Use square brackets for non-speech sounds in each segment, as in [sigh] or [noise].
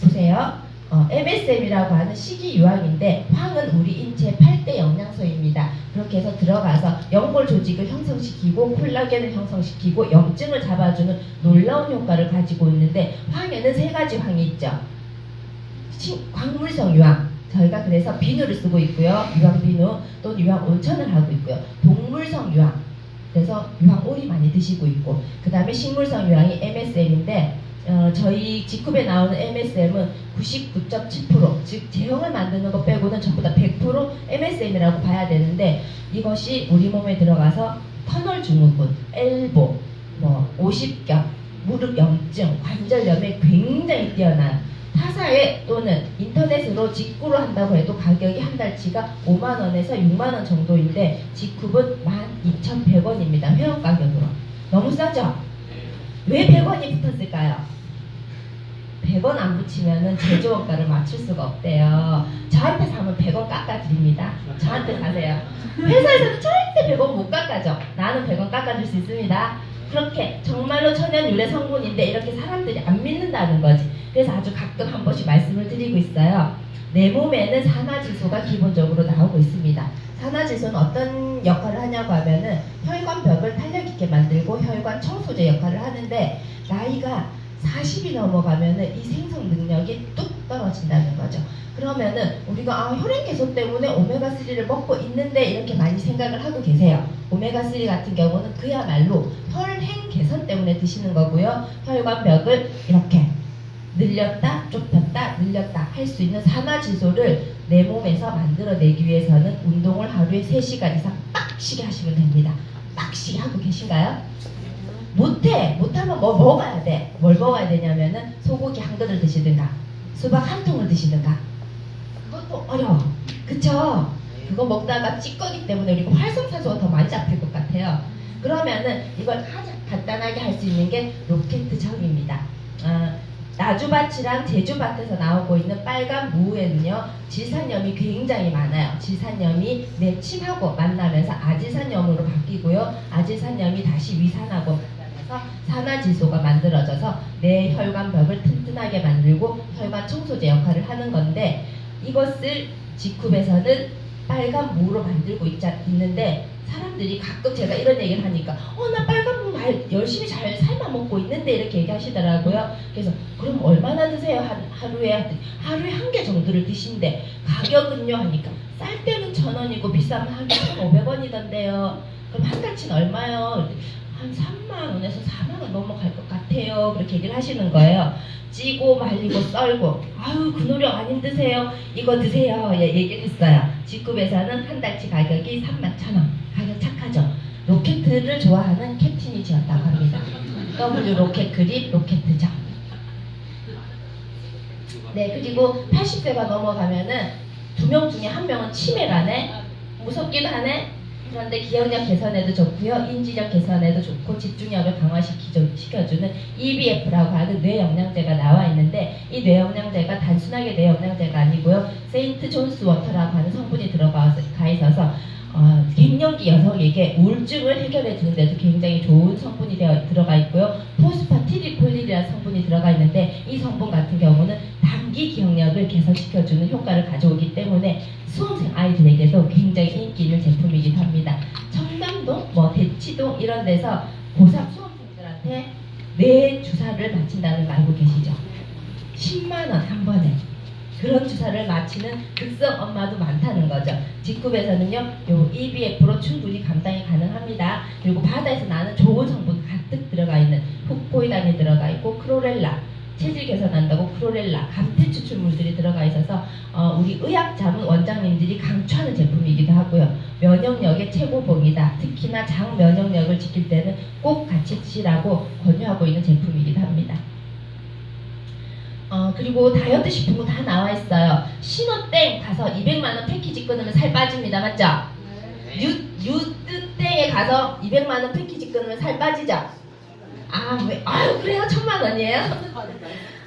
보세요. 어, MSM이라고 하는 식이유황인데 황은 우리 인체 8대 영양소입니다. 그렇게 해서 들어가서 연골 조직을 형성시키고 콜라겐을 형성시키고 염증을 잡아주는 놀라운 효과를 가지고 있는데 황에는 세 가지 황이 있죠. 신- 광물성 유황 저희가 그래서 비누를 쓰고 있고요. 유황 비누 또는 유황 온천을 하고 있고요. 동물성 유황 그래서 유황 오리 많이 드시고 있고 그 다음에 식물성 유황이 MSM인데 어, 저희 직급에 나오는 MSM은 99.7%, 즉 제형을 만드는 것 빼고는 전부 다 100% MSM이라고 봐야 되는데 이것이 우리 몸에 들어가서 터널 증후군, 엘보, 뭐 오십견, 무릎 염증, 관절염에 굉장히 뛰어나요. 타사에 또는 인터넷으로 직구로 한다고 해도 가격이 한 달치가 5만 원에서 6만 원 정도인데 직급은 12,100원입니다. 회원 가격으로. 너무 싸죠? 왜 100원이 붙었을까요? 100원 안 붙이면은 제조원가를 맞출 수가 없대요. 저한테 사면 100원 깎아드립니다. 저한테 가세요. 회사에서는 절대 100원 못 깎아줘. 나는 100원 깎아줄 수 있습니다. 그렇게 정말로 천연 유래 성분인데 이렇게 사람들이 안 믿는다는 거지. 그래서 아주 가끔 한 번씩 말씀을 드리고 있어요. 내 몸에는 산화질소가 기본적으로 나오고 있습니다. 산화질소는 어떤 역할을 하냐고 하면은 혈관벽을 탄력 있게 만들고 혈관 청소제 역할을 하는데 나이가 40이 넘어가면은 이 생성 능력이 뚝 떨어진다는 거죠. 그러면은 우리가 아, 혈액 개소 때문에 오메가3를 먹고 있는데 이렇게 많이 생각을 하고 계세요. 오메가3 같은 경우는 그야말로 혈행 개선 때문에 드시는 거고요. 혈관벽을 이렇게 늘렸다, 좁혔다, 늘렸다 할 수 있는 산화질소를 내 몸에서 만들어내기 위해서는 운동을 하루에 3시간 이상 빡시게 하시면 됩니다. 빡시게 하고 계신가요? 못해! 못하면 뭐 먹어야 돼? 뭘 먹어야 되냐면은 소고기 한 그릇 드시든가 수박 한 통을 드시든가 그것도 어려워. 그쵸? 그거 먹다가 찌꺼기 때문에 우리가 활성산소가 더 많이 잡힐 것 같아요. 그러면은 이걸 가장 간단하게 할 수 있는 게 로켓점입니다. 아, 나주밭이랑 제주밭에서 나오고 있는 빨간 무에는요 질산염이 굉장히 많아요. 질산염이 내 침하고 만나면서 아질산염으로 바뀌고요. 아질산염이 다시 위산하고 만나면서 산화질소가 만들어져서 내 혈관벽을 튼튼하게 만들고 혈관 청소제 역할을 하는 건데 이것을 직후에서는 빨간 무로 만들고 있자, 있는데 사람들이 가끔 제가 이런 얘기를 하니까 어 나 빨간 무 말, 열심히 잘 삶아 먹고 있는데 이렇게 얘기하시더라고요. 그래서 그럼 얼마나 드세요? 한, 하루에 하더니 하루에 한 개 정도를 드신대. 가격은요 하니까 쌀 때는 천 원이고 비싸면 한개 오백 원이던데요. 그럼 한 달치는 얼마요? 한 3만 원에서 4만 원 넘어갈 것 같아요. 그렇게 얘기를 하시는 거예요. 찌고 말리고 썰고 아유 그 노력 안 힘드세요. 이거 드세요. 예, 얘기를 했어요. 직급에서는 한 달치 가격이 3만 천 원. 가격 착하죠. 로켓을 좋아하는 캡틴이 지었다고 합니다. W 로켓 그립 로켓죠. 네 그리고 80세가 넘어가면은 두 명 중에 한 명은 치매라네. 무섭긴 하네. 그런데 기억력 개선에도 좋고요. 인지력 개선에도 좋고 집중력을 강화시켜주는 EBF라고 하는 뇌영양제가 나와 있는데 이 뇌영양제가 단순하게 뇌영양제가 아니고요. 세인트 존스 워터라고 하는 성분이 들어가 있어서 어, 갱년기 여성에게 우울증을 해결해 주는데도 굉장히 좋은 성분이 되어 들어가 있고요. 포스파티디콜린이라는 성분이 들어가 있는데 이 성분 같은 경우는 단기 기억 력을 개선시켜주는 효과를 가져오기 때문에 수험생 아이들에게도 굉장히 인기 있는 제품이기도 합니다. 청담동, 뭐 대치동 이런 데서 고3 수험생들한테 뇌 주사를 맞힌다는 거 알고 계시죠? 10만 원 한 번에 그런 주사를 맞히는 극성 엄마도 많다는 거죠. 직급에서는요, 요 EBF로 충분히 감당이 가능합니다. 그리고 바다에서 나는 좋은 성분 가득 들어가 있는 흑보이단이 들어가 있고 크로렐라, 체질 개선한다고 크로렐라, 감태 추출물들이 들어가 있어서 어, 우리 의학 자문 원장님들이 강추하는 제품이기도 하고요. 면역력의 최고봉이다. 특히나 장 면역력을 지킬 때는 꼭 같이 드시라고 권유하고 있는 제품이기도 합니다. 어, 그리고 다이어트 식품도 다 나와 있어요. 신호땡 가서 200만원 패키지 끊으면 살 빠집니다. 맞죠? 유, 유뜨땡에 가서 200만원 패키지 끊으면 살 빠지죠? 아, 왜, 아유, 그래요?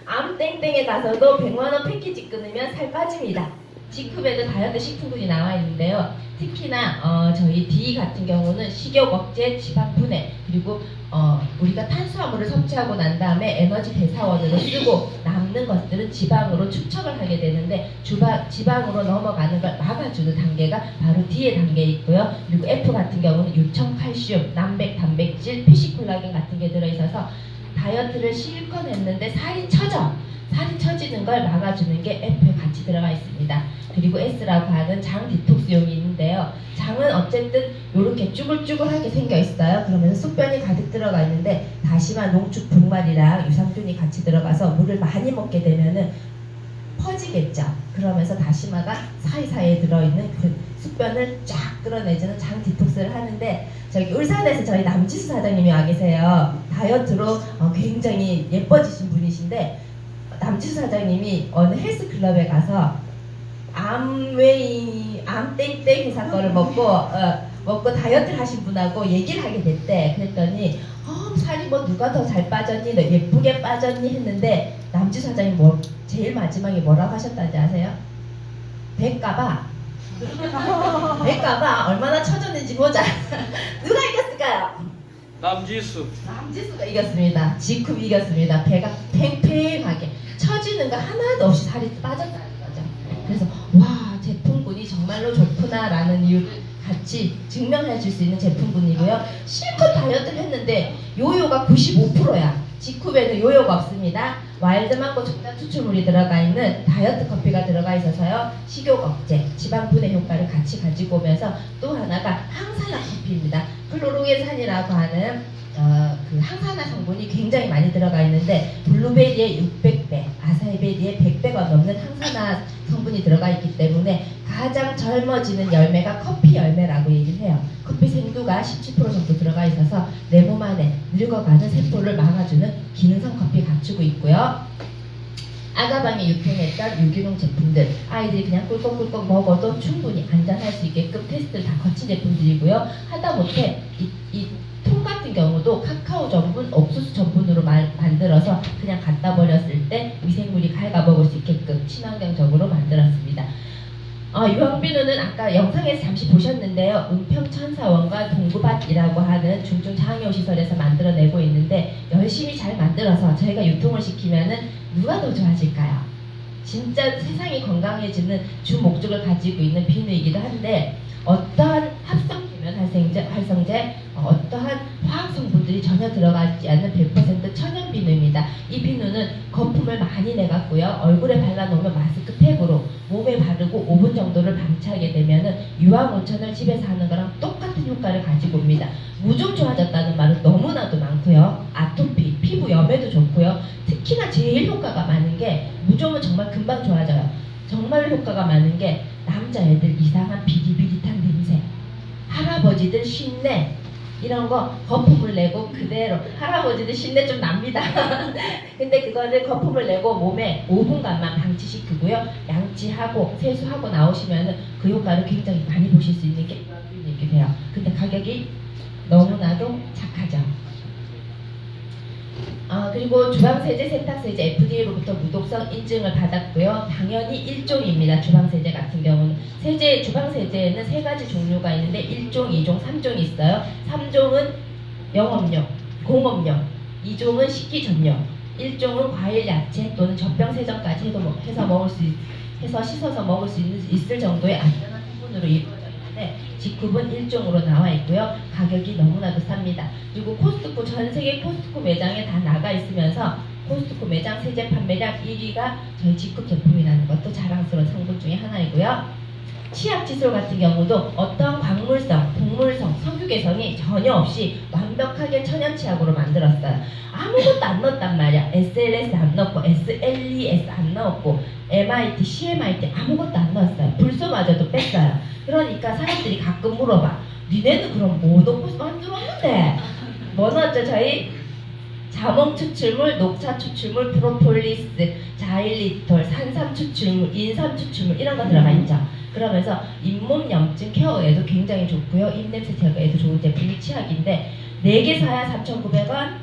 암땡땡에 가서도 100만원 패키지 끊으면 살 빠집니다. G급에도 다이어트 식품군이 나와 있는데요. 특히나 어, 저희 D 같은 경우는 식욕 억제, 지방 분해 그리고 어, 우리가 탄수화물을 섭취하고 난 다음에 에너지 대사원으로 쓰고 남는 것들은 지방으로 축적을 하게 되는데 주바, 지방으로 넘어가는 걸 막아주는 단계가 바로 D의 단계에 있고요. 그리고 F 같은 경우는 요청 칼슘, 남백, 단백질, 피시콜라겐 같은 게 들어있어서 다이어트를 실컷 했는데 살이 처져 살이 처지는 걸 막아주는 게 F에 같이 들어가 있습니다. 그리고 S라고 하는 장 디톡스용이 있는데요. 장은 어쨌든 이렇게 쭈글쭈글하게 생겨 있어요. 그러면 숙변이 가득 들어가 있는데 다시마, 농축, 분말이랑 유산균이 같이 들어가서 물을 많이 먹게 되면은 퍼지겠죠. 그러면서 다시마가 사이사이에 들어있는 그 숙변을 쫙 끌어내주는 장 디톡스를 하는데 저기 울산에서 저희 남지수 사장님이 와 계세요. 다이어트로 어, 굉장히 예뻐지신 분이신데 남지수 사장님이 어느 헬스클럽에 가서 암웨이 암땡땡 회사 거를 먹고 어, 먹고 다이어트를 하신 분하고 얘기를 하게 됐대. 그랬더니 어, 살이 뭐 누가 더 잘 빠졌니? 너 예쁘게 빠졌니? 했는데 남지 사장님 뭐 제일 마지막에 뭐라고 하셨다지 아세요? 배까봐 배까봐 [laughs] 얼마나 처졌는지 보자. [laughs] 누가 이겼을까요? 남지수 남지수가 이겼습니다. 지쿰 이겼습니다. 배가 팽팽하게 처지는 거 하나도 없이 살이 빠졌다는 거죠. 그래서 와 제품군이 정말로 좋구나 라는 이유를 같이 증명해 줄수 있는 제품군이고요. 실컷 다이어트를 했는데 요요가 95%야. 지쿰에는 요요가 없습니다. 와일드망고 첨단 추출물이 들어가 있는 다이어트 커피가 들어가 있어서요. 식욕 억제, 지방 분해 효과를 같이 가지고 오면서 또 하나가 항산화 커피입니다. 클로로겐산이라고 하는 어, 그 항산화 성분이 굉장히 많이 들어가 있는데 블루베리의 600 배, 아사이베리의 100배가 넘는 항산화 성분이 들어가 있기 때문에 가장 젊어지는 열매가 커피 열매라고 얘기를 해요. 커피 생두가 17% 정도 들어가 있어서 내 몸 안에 늙어가는 세포를 막아주는 기능성 커피 갖추고 있고요. 아가방에 유통했던 유기농 제품들 아이들이 그냥 꿀꺽꿀꺽 먹어도 충분히 안전할 수 있게끔 테스트를 다 거친 제품들이고요. 하다못해 이, 이 통 같은 경우도 카카오 전분, 옥수수 전분으로 마- 만들어서 그냥 갖다 버렸을 때 미생물이 갉아먹을 수 있게끔 친환경적으로 만들었습니다. 어, 유황비누는 아까 영상에서 잠시 보셨는데요. 은평 천사원과 동구밭이라고 하는 중증 장애시설에서 만들어내고 있는데 열심히 잘 만들어서 저희가 유통을 시키면은 누가 더 좋아질까요? 진짜 세상이 건강해지는 주 목적을 가지고 있는 비누이기도 한데 어떠한 합성 계면 활성제, 활성제 어, 어떠한 성분들이 전혀 들어가지 않는 100% 천연 비누입니다. 이 비누는 거품을 많이 내갖고요. 얼굴에 발라놓으면 마스크팩으로 몸에 바르고 5분 정도를 방치하게 되면 은 유황 온천을 집에서 하는 거랑 똑같은 효과를 가지고 옵니다. 무좀 좋아졌다는 말은 너무나도 많고요. 아토피, 피부 염에도 좋고요. 특히나 제일 효과가 많은 게 무좀은 정말 금방 좋아져요. 정말 효과가 많은 게 남자애들 이상한 비릿비릿한 냄새, 할아버지들 쉰내 이런 거 거품을 내고 그대로 할아버지들 쉰내 좀 납니다. [laughs] 근데 그거를 거품을 내고 몸에 5분간만 방치시키고요. 양치하고 세수하고 나오시면은 그 효과를 굉장히 많이 보실 수 있는 게 이렇게 돼요. 근데 가격이 너무나도 착하죠. 아, 그리고 주방세제, 세탁세제 FDA로부터 무독성 인증을 받았고요. 당연히 1종입니다. 주방세제 같은 경우는. 세제, 주방세제에는 세 가지 종류가 있는데 1종, 2종, 3종이 있어요. 3종은 영업용, 공업용, 2종은 식기 전용, 1종은 과일, 야채 또는 젖병세정까지 먹- 해서 먹을 수 있, 해서 씻어서 먹을 수 있는, 있을 정도의 안전한 성분으로 직급은 1종으로 나와 있고요. 가격이 너무나도 쌉니다. 그리고 코스트코 전 세계 코스트코 매장에 다 나가 있으면서 코스트코 매장 세제 판매량 1위가 저희 직급 제품이라는 것도 자랑스러운 성분 중에 하나이고요. 치약 칫솔 같은 경우도 어떤 광물성, 동물성, 석유 개성이 전혀 없이 완벽하게 천연 치약으로 만들었어요. 아무것도 안 넣었단 말이야. SLS 안 넣고, SLES 안 넣었고, MIT, CMIT 아무것도 안 넣었어요. 불소마저도 뺐어요. 그러니까 사람들이 가끔 물어봐. 니네는 그럼 뭐 넣고 만들었는데? 뭐 넣었죠? 저희 자몽 추출물, 녹차 추출물, 프로폴리스, 자일리톨, 산삼 추출물, 인삼 추출물 이런 거 들어가 있죠. 그러면서 잇몸 염증 케어에도 굉장히 좋고요. 입냄새 제거에도 좋은 제품이 치약인데 4개 사야 3,900원?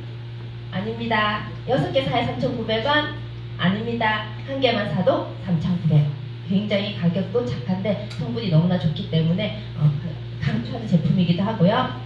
아닙니다. 6개 사야 3,900원? 아닙니다. 한 개만 사도 3,900원. 굉장히 가격도 착한데 성분이 너무나 좋기 때문에 어, 강추하는 제품이기도 하고요.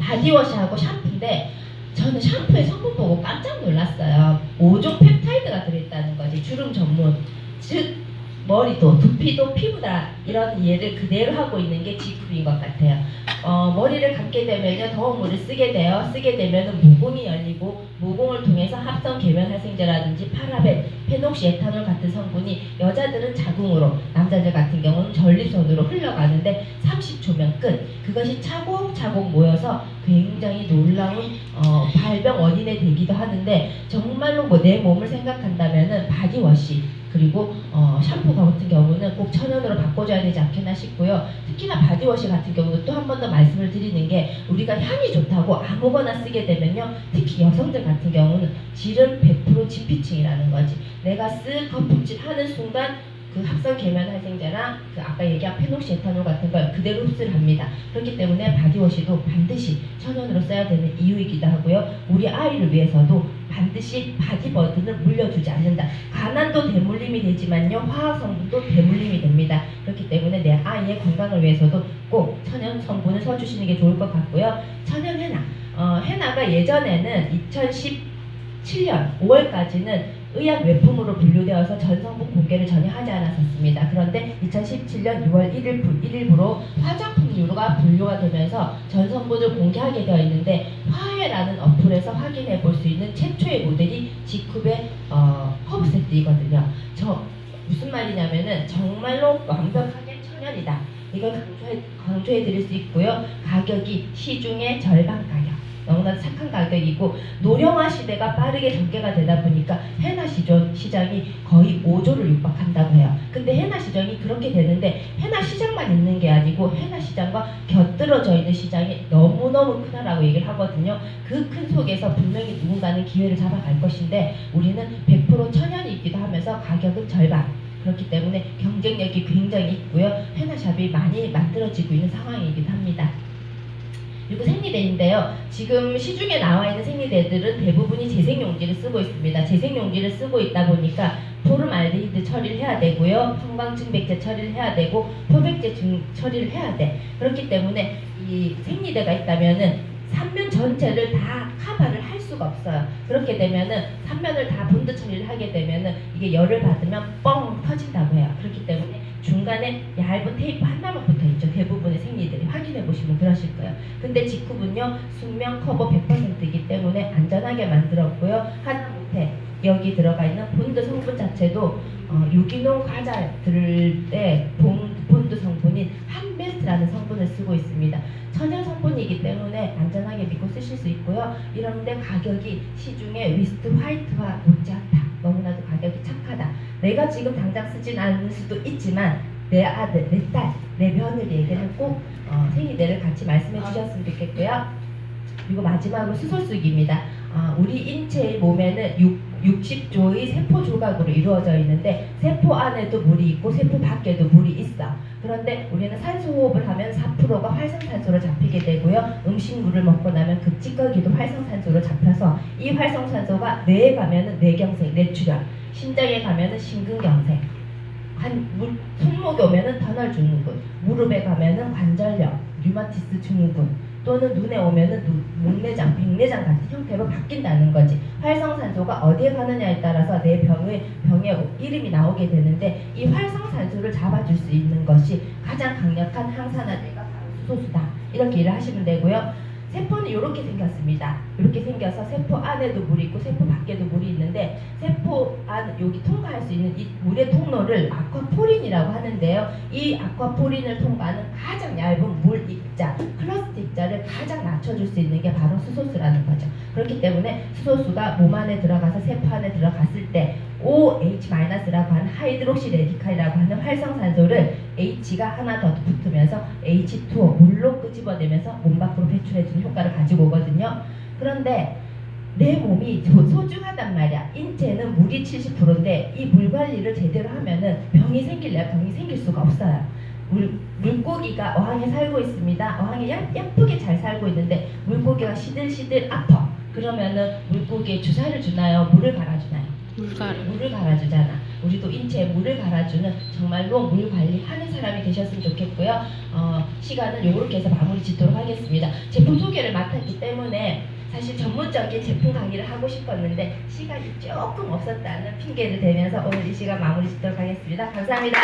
바디워시하고 샴푸인데 저는 샴푸의 성분 보고 깜짝 놀랐어요. 5종 펩타이드가 들어있다는 거지. 주름 전문. 즉 머리도 두피도 피부다 이런 이해를 그대로 하고 있는 게 지쿠인 것 같아요. 어, 머리를 감게 되면요 더운 물을 쓰게 돼요. 쓰게 되면은 모공이 열리고 모공을 통해서 합성 계면 활성제라든지 파라벤, 페녹시 에탄올 같은 성분이 여자들은 자궁으로 남자들 같은 경우는 전립선으로 흘러가는데 30초면 끝. 그것이 차곡차곡 모여서 굉장히 놀라운 어, 발병 원인이 되기도 하는데 정말로 뭐 내 몸을 생각한다면은 바디워시 그리고 어, 샴푸 같은 경우는 꼭 천연으로 바꿔줘야 되지 않겠나 싶고요. 특히나 바디워시 같은 경우는 또한 번 더 말씀을 드리는 게 우리가 향이 좋다고 아무거나 쓰게 되면요. 특히 여성들 같은 경우는 질은 100% 진피층이라는 거지. 내가 쓱 거품질 하는 순간 그 합성 계면 활성제랑 그 아까 얘기한 페녹시 에탄올 같은 걸 그대로 흡수를 합니다. 그렇기 때문에 바디워시도 반드시 천연으로 써야 되는 이유이기도 하고요. 우리 아이를 위해서도 반드시 바디버든을 물려주지 않는다. 간안도 대물림이 되지만요. 화학 성분도 대물림이 됩니다. 그렇기 때문에 내 아이의 건강을 위해서도 꼭 천연 성분을 써주시는 게 좋을 것 같고요. 천연 해나. 어, 해나가 예전에는 2017년 5월까지는 의약 외품으로 분류되어서 전 성분 공개를 전혀 하지 않았었습니다. 그런데 2017년 6월 1일, 1일부로 화장품류가 분류가 되면서 전 성분을 공개하게 되어 있는데 화해라는 어플에서 확인해 볼 수 있는 최초의 모델이 지쿱의 어, 허브 세트이거든요. 저 무슨 말이냐면은 정말로 완벽하게 천연이다. 이걸 강조해, 강조해 드릴 수 있고요. 가격이 시중의 절반 가격. 너무나 착한 가격이고 노령화 시대가 빠르게 전개가 되다 보니까 해나 시장, 시장이 거의 5조를 육박한다고 해요. 근데 해나 시장이 그렇게 되는데 해나 시장만 있는 게 아니고 해나 시장과 곁들어져 있는 시장이 너무너무 크다라고 얘기를 하거든요. 그 큰 속에서 분명히 누군가는 기회를 잡아갈 것인데 우리는 100% 천연이기도 하면서 가격은 절반. 그렇기 때문에 경쟁력이 굉장히 있고요. 해나샵이 많이 만들어지고 있는 상황이기도 합니다. 그리고 생리대인데요. 지금 시중에 나와 있는 생리대들은 대부분이 재생용지를 쓰고 있습니다. 재생용지를 쓰고 있다 보니까 포름알데히드 처리를 해야 되고요. 형광증백제 처리를 해야 되고 표백제 증 처리를 해야 돼. 그렇기 때문에 이 생리대가 있다면은 3면 전체를 다 커버를 할 수가 없어요. 그렇게 되면은 3면을 다 본드 처리를 하게 되면은 이게 열을 받으면 뻥 터진다고 해요. 그렇기 때문에 중간에 얇은 테이프 하나만 붙어 있죠. 대부분의 생리들이 확인해 보시면 그러실 거예요. 근데 직후분요 숙면 커버 100%이기 때문에 안전하게 만들었고요. 하다못해 여기 들어가 있는 본드 성분 자체도 어, 유기농 과자 들을 때 본드 성분인 한베스트라는 성분을 쓰고 있습니다. 천연 성분이기 때문에 안전하게 믿고 쓰실 수 있고요. 이런데 가격이 시중에 위스트 화이트와 못지않다. 가격이 착하다. 내가 지금 당장 쓰진 않을 수도 있지만 내 아들, 내 딸, 내 며느리에게는 꼭 어, 생리대를 같이 말씀해 주셨으면 좋겠고요. 그리고 마지막으로 수소수기입니다. 아, 우리 인체의 몸에는 6, 60조의 세포 조각으로 이루어져 있는데 세포 안에도 물이 있고 세포 밖에도 물이 있어. 그런데 우리는 산소 호흡을 하면 4%가 활성산소로 잡히게 되고요. 음식물을 먹고 나면 그 찌꺼기도 활성산소로 잡혀서 이 활성산소가 뇌에 가면은 뇌경색, 뇌출혈, 심장에 가면은 심근경색, 관, 물, 손목에 오면은 터널 증후군, 무릎에 가면은 관절염, 류마티스 증후군, 또는 눈에 오면은 눈, 목내장, 백내장 같은 형태로 바뀐다는 거지. 활성산소가 어디에 가느냐에 따라서 내 병의 병의 이름이 나오게 되는데 이 활성산소를 잡아줄 수 있는 것이 가장 강력한 항산화제가 바로 수소수다. 이렇게 일을 하시면 되고요. 세포는 이렇게 생겼습니다. 이렇게 생겨서 세포 안에도 물이 있고 세포 밖에도 물이 있는데 세포 안 여기 통과할 수 있는 이 물의 통로를 아쿠아포린이라고 하는데요. 이 아쿠아포린을 통과하는 가장 얇은 물 입자, 플라스틱 입자를 가장 낮춰줄 수 있는 게 바로 수소수라는 거죠. 그렇기 때문에 수소수가 몸 안에 들어가서 세포 안에 들어갔을 때 OH-라고 하는 하이드록시 레디칼이라고 하는 활성산소를 H가 하나 더 붙으면서 H2O 물로 끄집어내면서 몸 밖으로 배출해주는 효과를 가지고 오거든요. 그런데 내 몸이 소중하단 말이야. 인체는 물이 70%인데 이 물 관리를 제대로 하면은 병이 생길래 병이 생길 수가 없어요. 물, 물고기가 어항에 살고 있습니다. 어항에 야, 예쁘게 잘 살고 있는데 물고기가 시들시들 아파. 그러면은 물고기에 주사를 주나요? 물을 갈아주나요? 물가루. 물을 갈아주잖아. 우리도 인체에 물을 갈아주는 정말로 물 관리하는 사람이 되셨으면 좋겠고요. 어, 시간은 요렇게 해서 마무리 짓도록 하겠습니다. 제품 소개를 맡았기 때문에 사실 전문적인 제품 강의를 하고 싶었는데 시간이 조금 없었다는 핑계를 대면서 오늘 이 시간 마무리 짓도록 하겠습니다. 감사합니다.